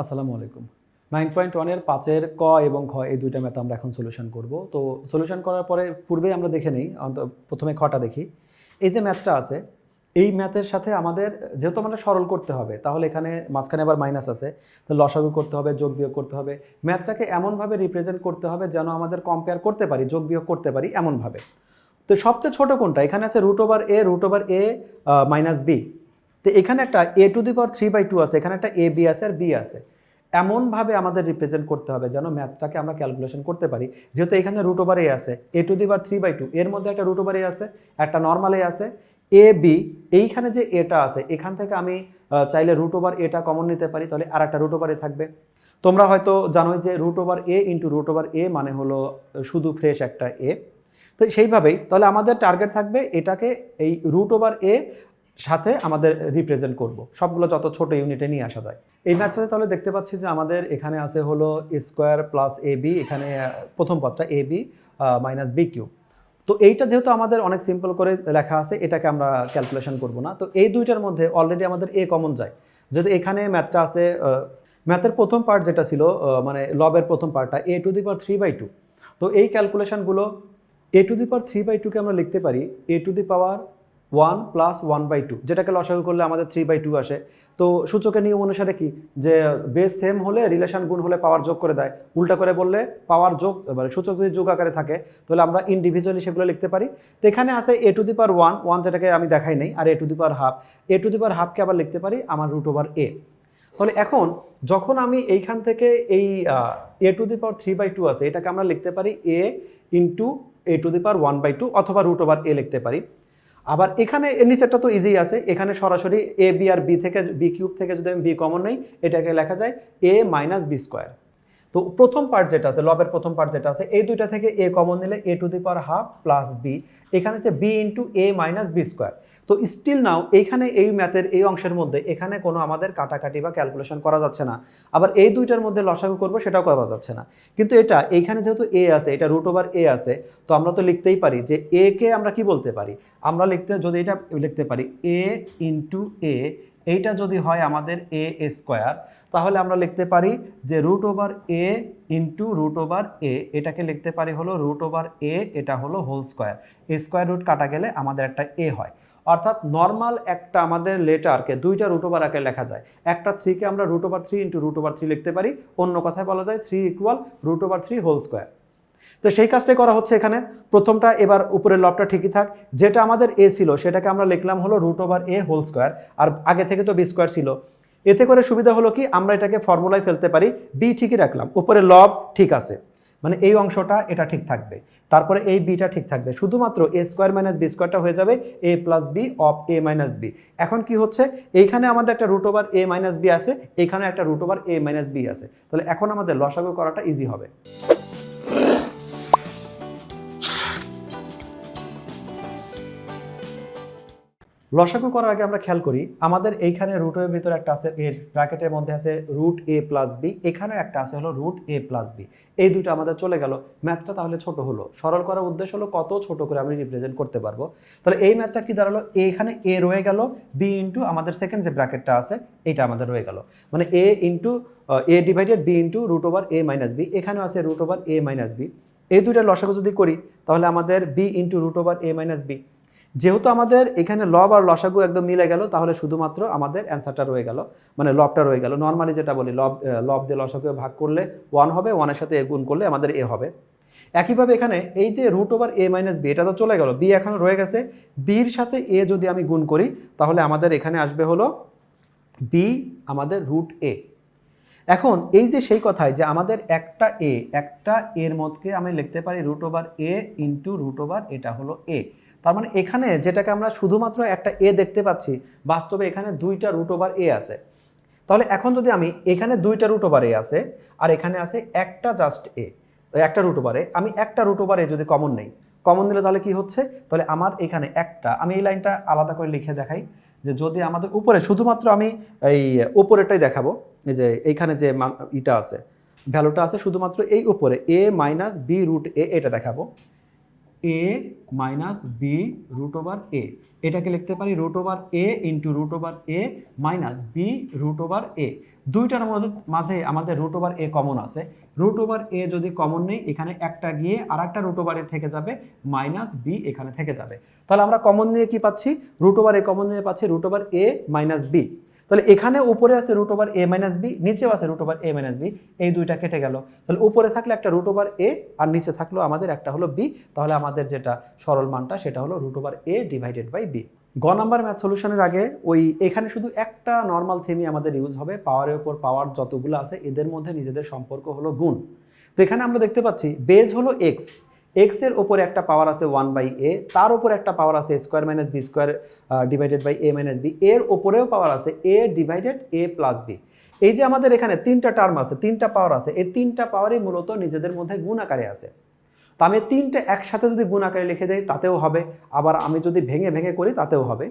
আসসালামু আলাইকুম। Nine point ওয়ানের পাঁচের ক এবং খ এই দুইটা ম্যাথ আমরা এখন সলিউশন করব। তো সলিউশন করার পরে পূর্বেই আমরা দেখে নিই প্রথমে খটা দেখি। এই যে ম্যাথটা আছে, এই ম্যাথের সাথে আমাদের যেহেতু আমাদের সরল করতে হবে, তাহলে এখানে মাঝখানে আবার মাইনাস আছে। তো লসাগু করতে হবে, যোগ বিয়োগ করতে হবে। ম্যাথটাকে এমনভাবে রিপ্রেজেন্ট করতে হবে যেন আমাদের কম্পেয়ার করতে পারি, যোগ বিয়োগ করতে পারি এমনভাবে। তো সবচেয়ে ছোট কোনটা? এখানে আছে root over A root over A minus B তো এখানে একটা A to the power three by two আছে, এখানে একটা এ বি আছে আর বি আছে। এমনভাবে আমাদের রিপ্রেজেন্ট করতে হবে যেন ম্যাথটাকে আমরা ক্যালকুলেশন করতে পারি। যেহেতু এখানে রুট ওভার এ আছে A to the power three by two এর মধ্যে একটা রুট ওভার এ আছে, একটা নর্মাল এ আছে। এ বি এইখানে যে এটা আছে, এখান থেকে আমি চাইলে রুট ওভার এটা কমন নিতে পারি, তাহলে আর একটা রুট ওভার এ থাকবে। তোমরা হয়তো জানোই যে root over A into root over A মানে হলো শুধু ফ্রেশ একটা এ তো সেইভাবেই, তাহলে আমাদের টার্গেট থাকবে এটাকে এই রুট ওভার এ সাথে আমাদের রিপ্রেজেন্ট করব। সবগুলো যত ছোট ইউনিটে নিয়ে আসা যায়। এই ম্যাথটাতে তাহলে দেখতে পাচ্ছি যে আমাদের এখানে আছে হলো স্কোয়ার প্লাস এ বি এখানে প্রথম পদটা A B minus B Q তো এইটা যেহেতু আমাদের অনেক সিম্পল করে লেখা আছে, এটাকে আমরা ক্যালকুলেশন করব না। তো এই দুইটার মধ্যে অলরেডি আমাদের এ কমন যায়। যেহেতু এখানে ম্যাথটা আছে ম্যাথের প্রথম পার্ট যেটা ছিল মানে লবের প্রথম পার্টটা A to the power three by two তো এই ক্যালকুলেশনগুলো A to the power three by টুকে আমরা লিখতে পারি A to the power one plus one by two, যেটাকে লসাগু করলে আমাদের থ্রি বাই টু আসে। তো সূচকের নিয়ম অনুসারে কি? যে বেস সেম হলে রিলেশন গুণ হলে পাওয়ার যোগ করে দেয়। উল্টা করে বললে পাওয়ার যোগ মানে সূচক যদি যোগ আকারে থাকে, তাহলে আমরা ইন্ডিভিজুয়ালি সেগুলো লিখতে পারি। তো এখানে আছে A to the power one one যেটাকে আমি দেখাই নেই, আর A to the power half A to the power হাফকে আবার লিখতে পারি আমার রুট ওভার এ তাহলে এখন যখন আমি এইখান থেকে এই A to the power three by two আছে, এটাকে আমরা লিখতে পারি A into A to the power one by two অথবা রুট ওভার এ লিখতে পারি। আবার এখানে এর নিচেরটা তো ইজি আছে। এখানে সরাসরি এ বি আর বি থেকে বি কিউব থেকে যদি আমি বি কমন নেই, এটাকে লেখা যায় এ মাইনাস বি স্কোয়ার তো প্রথম পার্ট যেটা আছে, লবের প্রথম পার্ট যেটা আছে, এই দুইটা থেকে এ কমন নিলে A to the power half plus B এখানে হচ্ছে B into A minus B square তো স্টিল নাও এইখানে এই ম্যাথের এই অংশের মধ্যে এখানে কোনো আমাদের কাটাকাটি বা ক্যালকুলেশন করা যাচ্ছে না। আবার এই দুইটার মধ্যে লসাগু করব সেটাও করা যাচ্ছে না। কিন্তু এটা, এইখানে যেহেতু এ আছে, এটা রুট ওভার এ আছে, তো আমরা তো লিখতেই পারি যে এ কে আমরা কি বলতে পারি? আমরা লিখতে, যদি এটা লিখতে পারি এ ইন্টু এ এইটা যদি হয় আমাদের এ স্কোয়ার তাহলে আমরা লিখতে পারি যে root over A into root over A এটাকে লিখতে পারি হলো রুট ওভার এ এটা হলো whole square A square root কাটা গেলে আমাদের একটা এ হয়। অর্থাৎ নর্মাল একটা আমাদের লেটারকে দুইটা রুট ওভার আকারে লেখা যায়। একটা থ্রিকে আমরা root over three into root over three লিখতে পারি, অন্য কথায় বলা যায় three equal root over three whole square তো সেই কাজটাই করা হচ্ছে এখানে। প্রথমটা, এবার উপরের লবটা ঠিকই থাক। যেটা আমাদের এ ছিল, সেটাকে আমরা লিখলাম হলো root over A whole square আর আগে থেকে তো বি স্কোয়ার ছিল। এতে করে সুবিধা হলো কি, আমরা এটাকে ফর্মুলায় ফেলতে পারি। বি ঠিকই রাখলাম। উপরে লব ঠিক আছে। মানে এই অংশটা এটা ঠিক থাকবে। তারপরে এই বিটা ঠিক থাকবে। শুধুমাত্র এ স্কোয়ার মাইনাস বি স্কোয়ারটা হয়ে যাবে A plus B of A minus B এখন কি হচ্ছে? এইখানে আমাদের একটা root over A minus B আছে, এখানে একটা root over A minus B আছে। তাহলে এখন আমাদের লসাগু করাটা ইজি হবে। লসাগু করার আগে আমরা খেয়াল করি, আমাদের এইখানে রুটের ভিতরে একটা আছে, এর ব্র্যাকেটের মধ্যে আছে রুট এ প্লাস বি এখানেও একটা আছে হলো রুট এ প্লাস বি এই দুইটা আমাদের চলে গেল। ম্যাথটা তাহলে ছোট হলো। সরল করার উদ্দেশ্য হলো কত ছোট করে আমি রিপ্রেজেন্ট করতে পারব। তাহলে এই ম্যাথটা কি দাঁড়াল? এখানে এ রয়ে গেল বি ইন্টু আমাদের সেকেন্ড যে ব্র্যাকেটটা আছে, এইটা আমাদের রয়ে গেল। মানে A into A divided B into root over A minus B এখানেও আছে root over A minus B এই দুইটা লসাগু যদি করি, তাহলে আমাদের B into root over A minus B যেহেতু আমাদের এখানে লব আর লসাগু একদম মিলে গেল, তাহলে শুধুমাত্র আমাদের অ্যান্সারটা রয়ে গেল মানে লবটা রয়ে গেল। নর্মালি যেটা বলি, লব লব দিয়ে লসাগু ভাগ করলে ওয়ান হবে ওয়ানের সাথে এ গুণ করলে আমাদের এ হবে। একইভাবে এখানে এই যে root over A minus B এটা তো চলে গেল। বি এখন রয়ে গেছে। বির সাথে এ যদি আমি গুণ করি, তাহলে আমাদের এখানে আসবে হলো বি আমাদের রুট এ এখন এই যে সেই কথায় যে আমাদের একটা এ একটা এর মধ্যে আমি লিখতে পারি root over A into root over এটা হলো এ তার মানে এখানে যেটাকে আমরা শুধুমাত্র একটা এ দেখতে পাচ্ছি, বাস্তবে এখানে দুইটা রুট ওভার এ আছে। তাহলে এখন যদি আমি এখানে দুইটা রুট ওভার এ আছে, আর এখানে আছে একটা জাস্ট এ একটা রুট ওভার আমি একটা রুট ওভার যদি কমন নেই কমন নিলে তাহলে কি হচ্ছে? তাহলে আমার এখানে একটা, আমি এই লাইনটা আলাদা করে লিখে দেখাই যে যদি আমাদের উপরে, শুধুমাত্র আমি এই উপরেরটাই দেখাবো এই যে এইখানে যে ইটা আছে, ভ্যালুটা আছে শুধুমাত্র এই উপরে, A minus B root A, এটা দেখাবো। A minus B root over A, এটাকে লিখতে পারি root over A into root over A minus B root over A. দুইটার মধ্যে, মাঝে আমাদের রুট ওভার এ কমন আছে। রুট ওভার এ যদি কমন নেই, এখানে একটা গিয়ে আর একটা রুট ওভার এ থেকে যাবে, মাইনাস বি এখানে থেকে যাবে। তাহলে আমরা কমন নিয়ে কি পাচ্ছি? রুট ওভার এ কমন নিয়ে পাচ্ছি, root over A minus B. তাহলে এখানে উপরে আছে root over A minus B নিচেও আছে root over A minus B এই দুইটা কেটে গেল। তাহলে উপরে থাকলে একটা রুট ওভার এ আর নিচে থাকল আমাদের একটা হলো বি তাহলে আমাদের যেটা সরল মানটা সেটা হলো root over A divided by B গ নাম্বার ম্যাথ সলিউশনের আগে ওই এখানে শুধু একটা নর্মাল থেমি আমাদের ইউজ হবে পাওয়ারের উপর পাওয়ার যতগুলো আছে, এদের মধ্যে নিজেদের সম্পর্ক হলো গুণ। তো এখানে আমরা দেখতে পাচ্ছি বেজ হলো এক্স এক্সের ওপরে একটা পাওয়ার আছে ওয়ান বাই এ তার ওপরে একটা পাওয়ার আছে square minus B square divided by A minus B এর ওপরেও পাওয়ার আছে A divided A plus B এই যে আমাদের এখানে তিনটা টার্ম আছে, তিনটা পাওয়ার আছে, এই তিনটা পাওয়ারই মূলত নিজেদের মধ্যে গুণ আকারে আছে। তো আমি তিনটে একসাথে যদি গুণ আকারে লিখে দেই, তাতেও হবে। আবার আমি যদি ভেঙে ভেঙে করি, তাতেও হবে।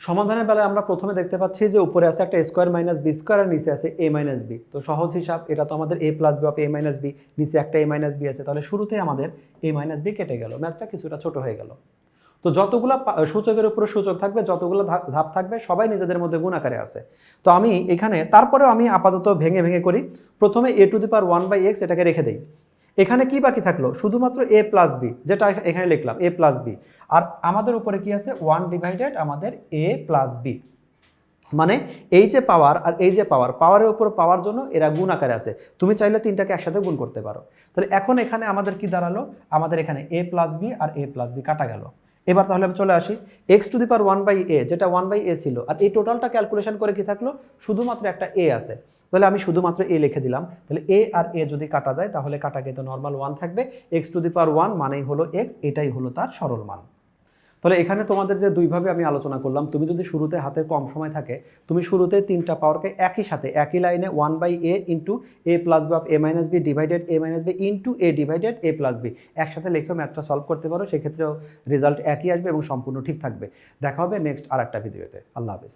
সমাধানের বেলায় আমরা প্রথমে দেখতে পাচ্ছি যে উপরে আছে একটা স্কোয়ার মাইনাস বি স্কোয়ার আর নিচে আছে এ মাইনাস বি। তো সহজ হিসাব, এটা তো আমাদের A plus B of A minus B, নিচে একটা এ মাইনাস বি আছে। তাহলে শুরুতেই আমাদের এ মাইনাস বি কেটে গেল। ম্যাথটা কিছুটা ছোট হয়ে গেল। তো যতগুলো সূচকের উপরে সূচক থাকবে, যতগুলো ধাপ থাকবে, সবাই নিজেদের মধ্যে গুণ আকারে আছে। তো আমি এখানে, তারপরেও আমি আপাতত ভেঙে ভেঙে করি। প্রথমে A to the power one by X এটাকে রেখে দেই। এখানে কি বাকি থাকল? শুধুমাত্র এ প্লাস বি যেটা এখানে লিখলাম এ প্লাস বি আর আমাদের উপরে কি আছে? ওয়ান ডিভাইডেড আমাদের এ প্লাস বি মানে এই যে পাওয়ার আর এই যে পাওয়ার পাওয়ারের উপর পাওয়ার জন্য এরা গুণ আকারে আছে। তুমি চাইলে তিনটাকে একসাথে গুণ করতে পারো। তাহলে এখন এখানে আমাদের কি দাঁড়াল? আমাদের এখানে এ প্লাস বি আর এ প্লাস বি কাটা গেল। এবার তাহলে আমি চলে আসি। X to the power one by A যেটা ওয়ান বাই এ ছিল। আর এই টোটালটা ক্যালকুলেশন করে কি থাকল? শুধুমাত্র একটা এ আছে। তাহলে আমি শুধুমাত্র এ লিখে দিলাম। তাহলে এ আর এ যদি কাটা যায়, তাহলে কাটা তো নর্মাল ওয়ান থাকবে। X to the power one মানেই হলো এক্স এটাই হলো তার সরল মান। তাহলে এখানে তোমাদের যে দুইভাবে আমি আলোচনা করলাম, তুমি যদি শুরুতে হাতে কম সময় থাকে, তুমি শুরুতে তিনটা পাওয়ারকে একই সাথে, একই লাইনে one by A into A plus B A minus B divided A minus B into A divided A plus B একসাথে লিখেও ম্যাথটা সলভ করতে পারো, সেক্ষেত্রেও রেজাল্ট একই আসবে এবং সম্পূর্ণ ঠিক থাকবে। দেখা হবে নেক্সট আর একটা ভিডিওতে আল্লাহ হাফিজ।